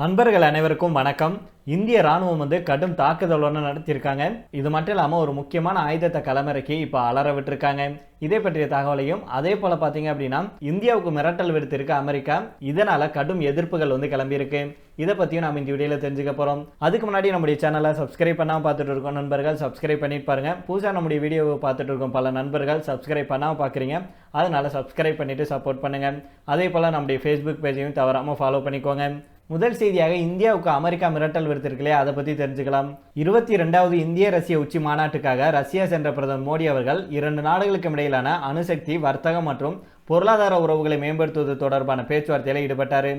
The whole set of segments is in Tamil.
நண்பர்கள் அனைவருக்கும் வணக்கம். இந்திய ராணுவம் வந்து கடும் தாக்குதல் ஒன்று நடத்தியிருக்காங்க. இது மட்டும் இல்லாமல் ஒரு முக்கியமான ஆயுதத்தை களமிறக்கி இப்போ அலற விட்டுருக்காங்க. இதே பற்றிய தகவலையும் அதே போல் பார்த்தீங்க அப்படின்னா இந்தியாவுக்கு மிரட்டல் விடுத்திருக்கு அமெரிக்கா. இதனால் கடும் எதிர்ப்புகள் வந்து கிளம்பியிருக்கு. இதை பற்றியும் நம்ம இந்த வீடியோவில் தெரிஞ்சுக்க போகிறோம் அதுக்கு முன்னாடி நம்முடைய சேனலை சப்ஸ்கிரைப் பண்ணாமல் பார்த்துட்டு இருக்கோம் நண்பர்கள் சப்ஸ்கிரைப் பண்ணிட்டு பாருங்க. புதுசாக நம்முடைய வீடியோவை பார்த்துட்டு இருக்கோம் பல நண்பர்கள் சப்ஸ்கிரைப் பண்ணாமல் பார்க்குறீங்க அதனால் சப்ஸ்கிரைப் பண்ணிவிட்டு சப்போர்ட் பண்ணுங்கள் அதே போல் நம்முடைய ஃபேஸ்புக் பேஜையும் தவறாமல் ஃபாலோ பண்ணிக்கோங்க. முதல் செய்தியாக இந்தியாவுக்கு அமெரிக்கா மிரட்டல் விடுத்திருக்கலையே அதை பற்றி தெரிஞ்சுக்கலாம். இருபத்தி ரெண்டாவது இந்திய ரஷ்ய உச்சி மாநாட்டுக்காக ரஷ்யா சென்ற பிரதமர் மோடி அவர்கள் இரண்டு நாடுகளுக்கும் இடையிலான அணுசக்தி வர்த்தகம் மற்றும் பொருளாதார உறவுகளை மேம்படுத்துவது தொடர்பான பேச்சுவார்த்தையில் ஈடுபட்டார்.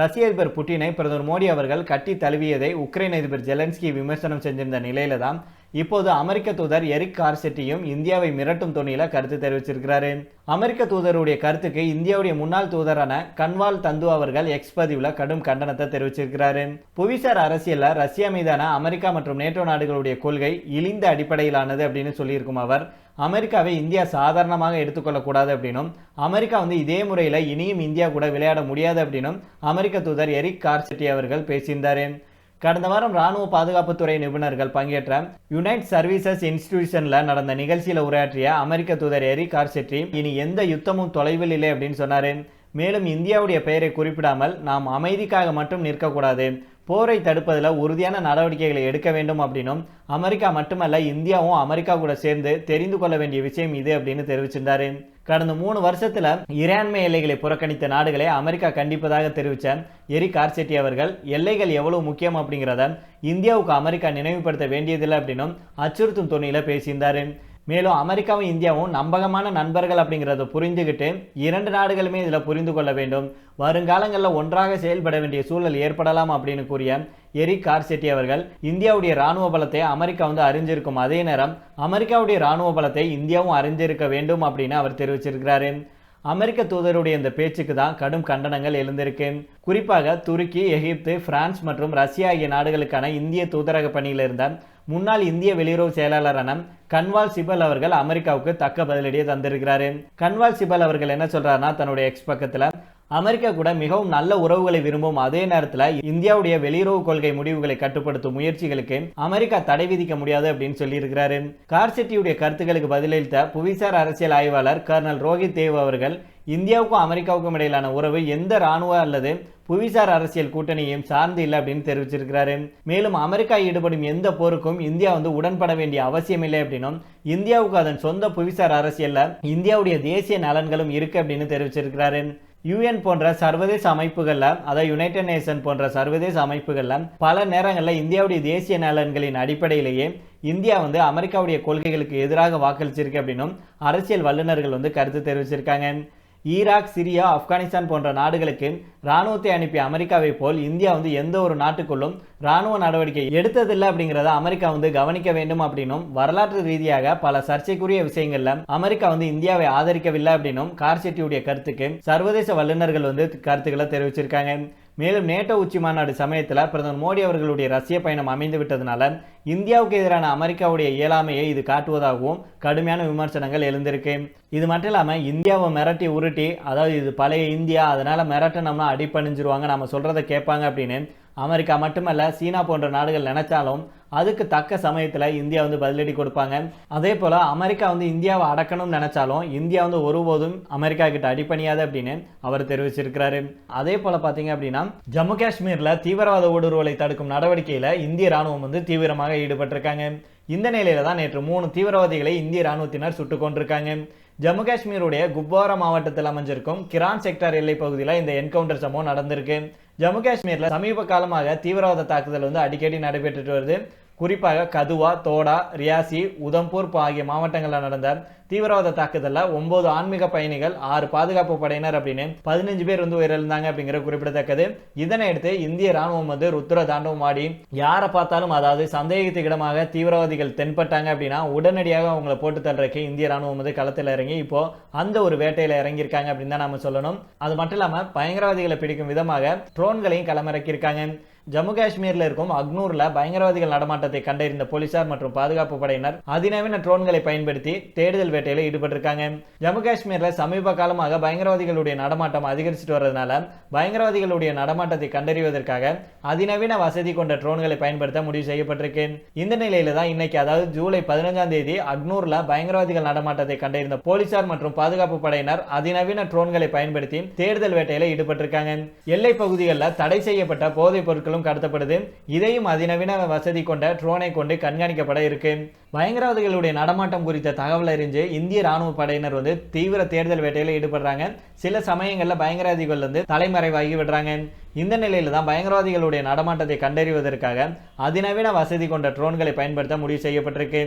ரஷ்ய அதிபர் புட்டினை பிரதமர் மோடி அவர்கள் கட்டி தழுவியதை உக்ரைன் அதிபர் ஜெலன்ஸ்கி விமர்சனம் செஞ்சிருந்த நிலையில தான் இப்போது அமெரிக்க தூதர் எரிக் கார்செட்டியும் இந்தியாவை மிரட்டும் தொனியில கருத்து தெரிவிச்சிருக்கிறாரு. அமெரிக்க தூதருடைய கருத்துக்கு இந்தியாவுடைய முன்னாள் தூதரான கன்வால் தந்து அவர்கள் எக்ஸ் பதிவில் கடும் கண்டனத்தை தெரிவிச்சிருக்கிறாரு. புவிசார் அரசியலில் ரஷ்யா மீதான அமெரிக்கா மற்றும் நேட்டோ நாடுகளுடைய கொள்கை இழிந்த அடிப்படையிலானது அப்படின்னு சொல்லியிருக்கும் அவர். அமெரிக்காவை இந்தியா சாதாரணமாக எடுத்துக்கொள்ளக்கூடாது அப்படின்னும் அமெரிக்கா வந்து இதே முறையில் இனியும் இந்தியா கூட விளையாட முடியாது அப்படின்னும் அமெரிக்க தூதர் எரிக் கார்செட்டி அவர்கள் பேசியிருந்தார். கடந்த வாரம் ராணுவ பாதுகாப்புத்துறை நிபுணர்கள் பங்கேற்ற யுனைட் சர்வீசஸ் இன்ஸ்டிடியூஷன்ல நடந்த நிகழ்ச்சியில் உரையாற்றிய அமெரிக்க தூதர் எரி கார்செட்டி இனி எந்த யுத்தமும் தொலைவில் இல்லை அப்படின்னு சொன்னாரு. மேலும் இந்தியாவுடைய பெயரை குறிப்பிடாமல் நாம் அமைதிக்காக மட்டும் நிற்கக்கூடாது. போரை தடுப்பதில் உறுதியான நடவடிக்கைகளை எடுக்க வேண்டும் அப்படின்னும் அமெரிக்கா மட்டுமல்ல இந்தியாவும் அமெரிக்கா கூட சேர்ந்து தெரிந்து கொள்ள வேண்டிய விஷயம் இது அப்படின்னு தெரிவிச்சிருந்தாரு. கடந்த மூணு வருஷத்துல இரான்மை எல்லைகளை புறக்கணித்த நாடுகளை அமெரிக்கா கண்டிப்பதாக தெரிவித்த எரி கார்செட்டி அவர்கள் எல்லைகள் எவ்வளவு முக்கியம் அப்படிங்கிறத இந்தியாவுக்கு அமெரிக்கா நினைவுபடுத்த வேண்டியதில்லை அப்படின்னும் அச்சுறுத்தும் துணியில பேசியிருந்தாரு. மேலும் அமெரிக்காவும் இந்தியாவும் நம்பகமான நண்பர்கள் அப்படிங்கிறத புரிந்துக்கிட்டு இரண்டு நாடுகளுமே இதில் புரிந்து கொள்ள வேண்டும். வருங்காலங்களில் ஒன்றாக செயல்பட வேண்டிய சூழல் ஏற்படலாம் அப்படின்னு கூறிய எரிக் கார்செட்டி அவர்கள் இந்தியாவுடைய ராணுவ பலத்தை அமெரிக்கா வந்து அறிஞ்சிருக்கும் அதே நேரம் அமெரிக்காவுடைய ராணுவ பலத்தை இந்தியாவும் அறிஞ்சிருக்க வேண்டும் அப்படின்னு அவர் தெரிவிச்சிருக்கிறாரு. அமெரிக்க தூதருடைய இந்த பேச்சுக்கு தான் கடும் கண்டனங்கள் எழுந்திருக்கு. குறிப்பாக துருக்கி எகிப்து பிரான்ஸ் மற்றும் ரஷ்யா ஆகிய நாடுகளுக்கான இந்திய தூதரக பணியில் இருந்த முன்னாள் இந்திய வெளியுறவு செயலாளரான கன்வால் சிபல் அவர்கள் அமெரிக்காவுக்கு தக்க பதிலடியை தந்திருக்கிறாரு. கன்வால் சிபல் அவர்கள் என்ன சொல்றாருன்னா தன்னுடைய எக்ஸ் பக்கத்துல அமெரிக்கா கூட மிகவும் நல்ல உறவுகளை விரும்பும் அதே நேரத்தில் இந்தியாவுடைய வெளியுறவு கொள்கை முடிவுகளை கட்டுப்படுத்தும் முயற்சிகளுக்கு அமெரிக்கா தடை விதிக்க முடியாது அப்படின்னு சொல்லியிருக்கிறாரு. கார்செட்டியுடைய கருத்துக்களுக்கு பதிலளித்த புவிசார் அரசியல் ஆய்வாளர் கர்னல் ரோஹித் தேவ் அவர்கள் இந்தியாவுக்கும் அமெரிக்காவுக்கும் இடையிலான உறவு எந்த ராணுவ அல்லது புவிசார் அரசியல் கூட்டணியையும் சார்ந்து இல்லை அப்படின்னு தெரிவிச்சிருக்கிறாரு. மேலும் அமெரிக்கா ஈடுபடும் எந்த போருக்கும் இந்தியா வந்து உடன்பட வேண்டிய அவசியம் இல்லை அப்படின்னும் இந்தியாவுக்கு அதன் சொந்த புவிசார் அரசியல்ல இந்தியாவுடைய தேசிய நலன்களும் இருக்கு அப்படின்னு தெரிவிச்சிருக்கிறாரு. யூஎன் போன்ற சர்வதேச அமைப்புகளில் அதாவது யுனைடெட் நேஷன் போன்ற சர்வதேச அமைப்புகளில் பல நேரங்களில் இந்தியாவுடைய தேசிய நலன்களின் அடிப்படையிலேயே இந்தியா வந்து அமெரிக்காவுடைய கொள்கைகளுக்கு எதிராக வாக்களிச்சிருக்கு அப்படின்னும் அரசியல் வல்லுநர்கள் வந்து கருத்து தெரிவிச்சிருக்காங்க. ஈராக் சிரியா ஆப்கானிஸ்தான் போன்ற நாடுகளுக்கு ராணுவத்தை அனுப்பிய அமெரிக்காவை போல் இந்தியா வந்து எந்த ஒரு நாட்டுக்குள்ளும் ராணுவ நடவடிக்கை எடுத்ததில்லை அப்படிங்கிறத அமெரிக்கா வந்து கவனிக்க வேண்டும் அப்படின்னும் வரலாற்று ரீதியாக பல சர்ச்சைக்குரிய விஷயங்கள்ல அமெரிக்கா வந்து இந்தியாவை ஆதரிக்கவில்லை அப்படின்னும் கார்செட்டியுடைய கருத்துக்கு சர்வதேச வல்லுநர்கள் வந்து கருத்துக்களை தெரிவிச்சிருக்காங்க. மேலும் நேட்டோ உச்சி மாநாடு சமயத்தில் பிரதமர் மோடி அவர்களுடைய ரஷ்ய பயணம் அமைந்து விட்டதுனால இந்தியாவுக்கு எதிரான அமெரிக்காவுடைய இயலாமையை இது காட்டுவதாகவும் கடுமையான விமர்சனங்கள் எழுந்திருக்கு. இது மட்டும் இல்லாமல் இந்தியாவை மிரட்டி உருட்டி அதாவது இது பழைய இந்தியா அதனால மிரட்டினோம்னா அடிப்பணிஞ்சிருவாங்க நம்ம சொல்றதை கேட்பாங்க அப்படின்னு அமெரிக்கா மட்டுமல்ல சீனா போன்ற நாடுகள் நினைச்சாலும் அதுக்கு தக்க சமயத்தில் இந்தியா வந்து பதிலடி கொடுப்பாங்க. அதே போல் அமெரிக்கா வந்து இந்தியாவை அடக்கணும்னு நினச்சாலும் இந்தியா வந்து ஒருபோதும் அமெரிக்கா கிட்ட அடிப்பணியாது அப்படின்னு அவர் தெரிவிச்சிருக்கிறாரு. அதே போல் பார்த்தீங்க அப்படின்னா ஜம்மு காஷ்மீரில் தீவிரவாத ஊடுருவலை தடுக்கும் நடவடிக்கையில் இந்திய ராணுவம் வந்து தீவிரமாக ஈடுபட்டிருக்காங்க. இந்த நிலையில தான் நேற்று மூணு தீவிரவாதிகளை இந்திய ராணுவத்தினர் சுட்டுக் கொண்டிருக்காங்க ஜம்மு காஷ்மீருடைய குப்வாரா மாவட்டத்தில் அமைஞ்சிருக்கும் கிரான் செக்டார் எல்லை பகுதியில் இந்த என்கவுண்டர் சம்பவம் நடந்திருக்கு. ஜம்மு காஷ்மீரில் சமீப காலமாக தீவிரவாத தாக்குதல் வந்து அடிக்கடி நடைபெற்றுட்டு வருது. குறிப்பாக கதுவா தோடா ரியாசி உதம்பூர் ஆகிய மாவட்டங்களில் நடந்த தீவிரவாத தாக்குதலில் ஒன்பது ஆன்மீக பயணிகள் ஆறு பாதுகாப்பு படையினர் அப்படின்னு பதினஞ்சு பேர் வந்து உயிரிழந்தாங்க அப்படிங்கிற குறிப்பிடத்தக்கது. இதனை அடுத்து இந்திய ராணுவம் வந்து ருத்ர தாண்டவம் ஆடி யாரை பார்த்தாலும் அதாவது சந்தேகத்துக்கிடமாக தீவிரவாதிகள் தென்பட்டாங்க அப்படின்னா உடனடியாக அவங்கள போட்டு தள்ளுறதுக்கு இந்திய ராணுவம் வந்து களத்தில் இறங்கி இப்போ அந்த ஒரு வேட்டையில் இறங்கியிருக்காங்க அப்படின்னு தான் நம்ம சொல்லணும். அது மட்டும் இல்லாமல் பயங்கரவாதிகளை பிடிக்கும் விதமாக ட்ரோன்களையும் களமிறக்கியிருக்காங்க. ஜம்மு காஷ்மீரில் இருக்கும் அக்னூரில் பயங்கரவாதிகள் நடமாட்டத்தை கண்டறிந்த போலீசார் மற்றும் பாதுகாப்பு படையினர் அதிநவீன ட்ரோன்களை பயன்படுத்தி தேடுதல் வேட்டையில ஈடுபட்டிருக்காங்க. ஜம்மு காஷ்மீர்ல சமீப காலமாக பயங்கரவாதிகளுடைய நடமாட்டம் அதிகரிச்சுட்டு வர்றதுனால பயங்கரவாதிகளுடைய நடமாட்டத்தை கண்டறிவதற்காக அதிநவீன வசதி கொண்ட ட்ரோன்களை பயன்படுத்த முடிவு செய்யப்பட்டிருக்கு. இந்த நிலையில தான் இன்னைக்கு அதாவது ஜூலை பதினஞ்சாம் தேதி அக்னூர்ல பயங்கரவாதிகள் நடமாட்டத்தை கண்டறிந்த போலீசார் மற்றும் பாதுகாப்பு படையினர் அதிநவீன ட்ரோன்களை பயன்படுத்தி தேடுதல் வேட்டையில ஈடுபட்டிருக்காங்க. எல்லை பகுதிகளில் தடை செய்யப்பட்ட போதைப் பொருட்களும் கடத்தப்படுது. இதையும் அதிநவீன வசதி கொண்ட ட்ரோனை கொண்டு கண்காணிக்கப்பட இருக்கு. பயங்கரவாதிகளுடைய நடமாட்டம் குறித்த தகவல் அறிஞ்சு இந்திய ராணுவ படையினர் வந்து தீவிர தேர்தல் வேட்டையில் ஈடுபடுறாங்க. சில சமயங்களில் பயங்கரவாதிகள் வந்து தலைமறைவாகி விடுறாங்க. இந்த நிலையில் தான் பயங்கரவாதிகளுடைய நடமாட்டத்தை கண்டறிவதற்காக அதிநவீன வசதி கொண்ட ட்ரோன்களை பயன்படுத்த முடிவு செய்யப்பட்டிருக்கு.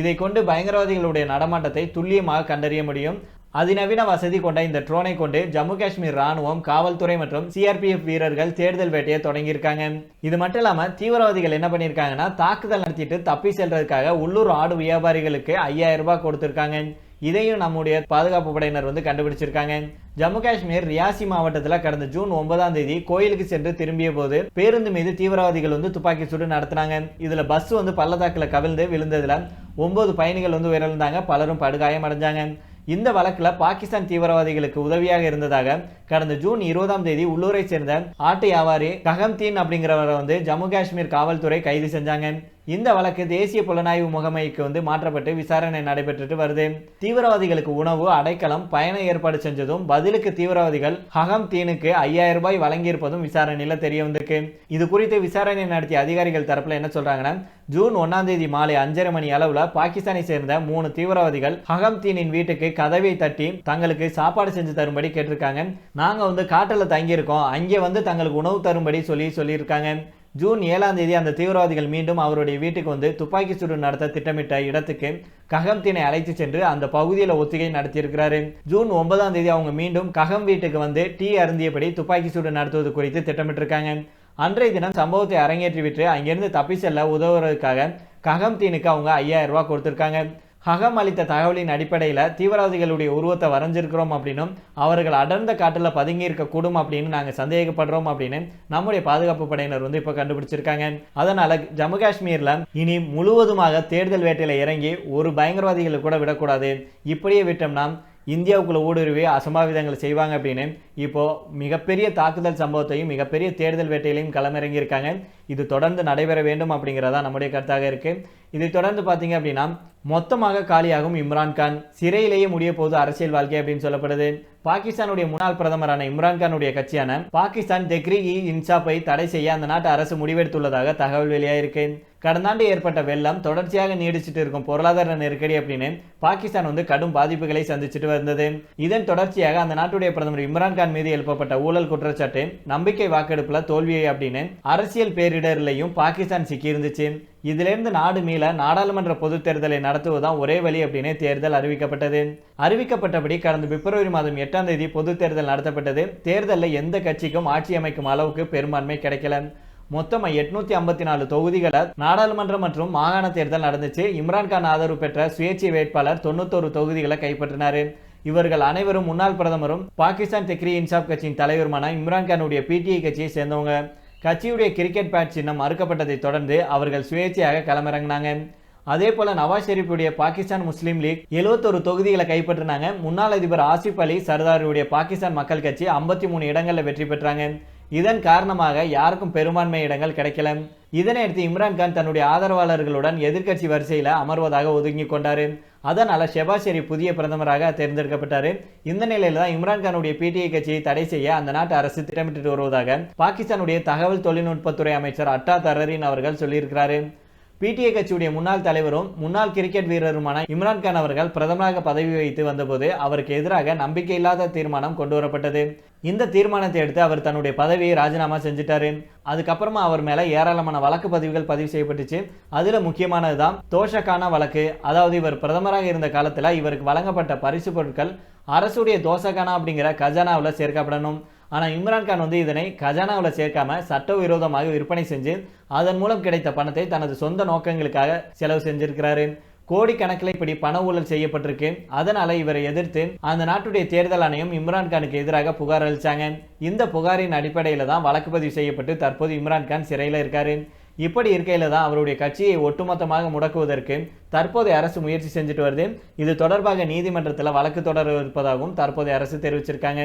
இதை கொண்டு பயங்கரவாதிகளுடைய நடமாட்டத்தை துல்லியமாக கண்டறிய முடியும். அதிநவீன வசதி கொண்ட இந்த ட்ரோனை கொண்டு ஜம்மு காஷ்மீர் ராணுவம் காவல்துறை மற்றும் சிஆர்பிஎஃப் வீரர்கள் தேடுதல் வேட்டையை தொடங்கியிருக்காங்க. இது மட்டும் இல்லாம தீவிரவாதிகள் என்ன பண்ணியிருக்காங்கன்னா தாக்குதல் நடத்திட்டு தப்பி செல்றதுக்காக உள்ளூர் ஆடு வியாபாரிகளுக்கு ஐயாயிரம் ரூபாய் கொடுத்திருக்காங்க. இதையும் நம்முடைய பாதுகாப்பு படையினர் வந்து கண்டுபிடிச்சிருக்காங்க. ஜம்மு காஷ்மீர் ரியாசி மாவட்டத்தில் கடந்த ஜூன் ஒன்பதாம் தேதி கோயிலுக்கு சென்று திரும்பிய போது பேருந்து மீது தீவிரவாதிகள் வந்து துப்பாக்கி சூடு நடத்தினாங்க. இதுல பஸ் வந்து பள்ளத்தாக்கில் கவிழ்ந்து விழுந்ததுல ஒன்பது பயணிகள் வந்து உயிரிழந்தாங்க. பலரும் படுகாயம் அடைஞ்சாங்க இந்த வழக்கில் பாகிஸ்தான் தீவிரவாதிகளுக்கு உதவியாக இருந்ததாக கடந்த ஜூன் இருபதாம் தேதி உள்ளூரை சேர்ந்த ஆட்டு வியாபாரி ககம்தீன் அப்படிங்கிறவரை வந்து ஜம்மு காஷ்மீர் காவல்துறை கைது செஞ்சாங்க. இந்த வழக்கு தேசிய புலனாய்வு முகமைக்கு வந்து மாற்றப்பட்டு விசாரணை நடைபெற்றுட்டு வருது. தீவிரவாதிகளுக்கு உணவு அடைக்கலம் பயண ஏற்பாடு செஞ்சதும் பதிலுக்கு தீவிரவாதிகள் ஹகம் தீனுக்கு ஐயாயிரம் ரூபாய் வழங்கியிருப்பதும் விசாரணையில் தெரிய வந்திருக்கு. இது குறித்து விசாரணை நடத்திய அதிகாரிகள் தரப்புல என்ன சொல்றாங்கன்னா ஜூன் ஒன்னாம் தேதி மாலை அஞ்சரை மணி அளவுல பாகிஸ்தானை சேர்ந்த மூணு தீவிரவாதிகள் ஹகம் தீனின் வீட்டுக்கு கதவை தட்டி தங்களுக்கு சாப்பாடு செஞ்சு தரும்படி கேட்டிருக்காங்க. நாங்க வந்து காட்டில் தங்கியிருக்கோம். அங்கே வந்து தங்களுக்கு உணவு தரும்படி சொல்லி சொல்லியிருக்காங்க. ஜூன் ஏழாம் தேதி அந்த தீவிரவாதிகள் மீண்டும் அவருடைய வீட்டுக்கு வந்து துப்பாக்கி சூடு நடத்த திட்டமிட்ட இடத்துக்கு ககம்தீனை அழைத்து சென்று அந்த பகுதியில் ஒத்திகை நடத்தியிருக்கிறாரு. ஜூன் ஒன்பதாம் தேதி அவங்க மீண்டும் ககம் வீட்டுக்கு வந்து டீ அருந்தியபடி துப்பாக்கி சூடு நடத்துவது குறித்து திட்டமிட்டிருக்காங்க. அன்றைய தினம் சம்பவத்தை அரங்கேற்றிவிட்டு அங்கிருந்து தப்பி செல்ல உதவுறதுக்காக ககம்தீனுக்கு அவங்க ஐயாயிரம் ரூபா கொடுத்திருக்காங்க. ஹகம் அளித்த தகவலின் அடிப்படையில் தீவிரவாதிகளுடைய உருவத்தை வரைஞ்சிருக்கிறோம் அப்படின்னும் அவர்கள் அடர்ந்த காட்டில் பதுங்கி இருக்கக்கூடும் அப்படின்னு நாங்கள் சந்தேகப்படுறோம் அப்படின்னு நம்முடைய பாதுகாப்பு படையினர் வந்து இப்போ கண்டுபிடிச்சிருக்காங்க. அதனால் ஜம்மு காஷ்மீரில் இனி முழுவதுமாக தேடுதல் வேட்டையில் இறங்கி ஒரு பயங்கரவாதிகளை கூட விடக்கூடாது. இப்படியே விட்டோம்னா இந்தியாவுக்குள்ள ஊடுருவி அசம்பாவிதங்களை செய்வாங்க அப்படின்னு இப்போ மிகப்பெரிய தாக்குதல் சம்பவத்தையும் மிகப்பெரிய தேடுதல் வேட்டையிலையும் களமிறங்கியிருக்காங்க. இது தொடர்ந்து நடைபெற வேண்டும் அப்படிங்கிறதா நம்முடைய கருத்தாக இருக்கு. இதை தொடர்ந்து பார்த்தீங்க அப்படின்னா மொத்தமாக காலியாகும் இம்ரான்கான் சிறையிலேயே முடிய போது அரசியல் வாழ்க்கை அப்படின்னு சொல்லப்படுது. பாகிஸ்தானுடைய முன்னாள் பிரதமரான இம்ரான்கானுடைய கட்சியான பாகிஸ்தான் தெக்ரி இ e இன்சாப்பை தடை செய்ய அந்த நாட்டு அரசு முடிவெடுத்துள்ளதாக தகவல் வெளியாயிருக்கு. கடந்த ஆண்டு ஏற்பட்ட வெள்ளம் தொடர்ச்சியாக நீடிச்சிட்டு இருக்கும் பொருளாதார நெருக்கடி அப்படின்னு பாகிஸ்தான் வந்து கடும் பாதிப்புகளை சந்திச்சுட்டு வந்தது. இதன் தொடர்ச்சியாக அந்த நாட்டுடைய பிரதமர் இம்ரான்கான் மீது எழுப்பப்பட்ட ஊழல் குற்றச்சாட்டு நம்பிக்கை வாக்கெடுப்புல தோல்வியை அப்படின்னு அரசியல் பேரிடர்லையும் பாகிஸ்தான் சிக்கியிருந்துச்சு. இதிலிருந்து நாடு மீள நாடாளுமன்ற பொதுத் தேர்தலை நடத்துவதுதான் ஒரே வழி அப்படின்னு தேர்தல் அறிவிக்கப்பட்டது. அறிவிக்கப்பட்டபடி கடந்த பிப்ரவரி மாதம் எட்டாம் தேதி பொதுத் தேர்தல் நடத்தப்பட்டது. தேர்தலில் எந்த கட்சிக்கும் ஆட்சி அமைக்கும் அளவுக்கு பெரும்பான்மை கிடைக்கல. மொத்தமாக எட்நூத்தி ஐம்பத்தி நாலு தொகுதிகளை நாடாளுமன்ற மற்றும் மாகாண தேர்தல் நடந்துச்சு. இம்ரான்கான் ஆதரவு பெற்ற சுயேட்சை வேட்பாளர் தொண்ணூத்தொரு தொகுதிகளை கைப்பற்றினார். இவர்கள் அனைவரும் முன்னாள் பிரதமரும் பாகிஸ்தான் தெக்ரி இன்சாப் கட்சியின் தலைவருமான இம்ரான்கானுடைய பிடிஐ கட்சியை சேர்ந்தவங்க. கட்சியுடைய கிரிக்கெட் பேட் சின்னம் மறுக்கப்பட்டதை தொடர்ந்து அவர்கள் சுயேட்சையாக களமிறங்கினாங்க. அதே போல நவாஸ் ஷெரீஃபுடைய பாகிஸ்தான் முஸ்லீம் லீக் எழுபத்தொரு தொகுதிகளை கைப்பற்றினாங்க. முன்னாள் அதிபர் ஆசிப் அலி சர்தாருடைய பாகிஸ்தான் மக்கள் கட்சி ஐம்பத்தி மூணு இடங்களில் வெற்றி பெற்றாங்க. இதன் காரணமாக யாருக்கும் பெரும்பான்மை இடங்கள் கிடைக்கல. இதனையடுத்து இம்ரான்கான் தன்னுடைய ஆதரவாளர்களுடன் எதிர்க்கட்சி வரிசையில் அமர்வதாக ஒதுங்கி கொண்டார். அதனால் ஷெபாஸ் ஷெரீப் புதிய பிரதமராக தேர்ந்தெடுக்கப்பட்டார். இந்த நிலையில் தான் இம்ரான்கானுடைய பிடிஐ கட்சியை தடை செய்ய அந்த நாட்டு அரசு திட்டமிட்டு வருவதாக பாகிஸ்தானுடைய தகவல் தொழில்நுட்பத்துறை அமைச்சர் அட்டா தரரின் அவர்கள் சொல்லியிருக்கிறார். பிடிஏ கட்சியுடைய முன்னாள் தலைவரும் முன்னாள் கிரிக்கெட் வீரருமான இம்ரான்கான் அவர்கள் பிரதமராக பதவி வைத்து வந்தபோது அவருக்கு எதிராக நம்பிக்கையில்லாத தீர்மானம் கொண்டு வரப்பட்டது. இந்த தீர்மானத்தை எடுத்து அவர் தன்னுடைய பதவியை ராஜினாமா செஞ்சுட்டாரு. அதுக்கப்புறமா அவர் மேல ஏராளமான வழக்கு பதிவுகள் பதிவு செய்யப்பட்டுச்சு. அதுல முக்கியமானதுதான் தோஷக்கான வழக்கு. அதாவது இவர் பிரதமராக இருந்த காலத்துல இவருக்கு வழங்கப்பட்ட பரிசு பொருட்கள் அரசுடைய தோசகானா அப்படிங்கிற கஜானாவில் சேர்க்கப்படணும். ஆனால் இம்ரான்கான் வந்து இதனை கஜானாவில் சேர்க்காம சட்டவிரோதமாக விற்பனை செஞ்சு அதன் மூலம் கிடைத்த பணத்தை தனது சொந்த நோக்கங்களுக்காக செலவு செஞ்சிருக்கிறாரு. கோடிக்கணக்கில் இப்படி பண ஊழல் செய்யப்பட்டிருக்கு. அதனால இவரை எதிர்த்து அந்த நாட்டுடைய தேர்தல் ஆணையம் இம்ரான்கானுக்கு எதிராக புகார் அளித்தாங்க இந்த புகாரின் அடிப்படையில் தான் வழக்கு பதிவு செய்யப்பட்டு தற்போது இம்ரான்கான் சிறையில் இருக்காரு. இப்படி இருக்கையில் தான் அவருடைய கட்சியை ஒட்டுமொத்தமாக முடக்குவதற்கு தற்போதைய அரசு முயற்சி செஞ்சுட்டு வருது. இது தொடர்பாக நீதிமன்றத்தில் வழக்கு தொடர இருப்பதாகவும் தற்போதைய அரசு தெரிவிச்சிருக்காங்க.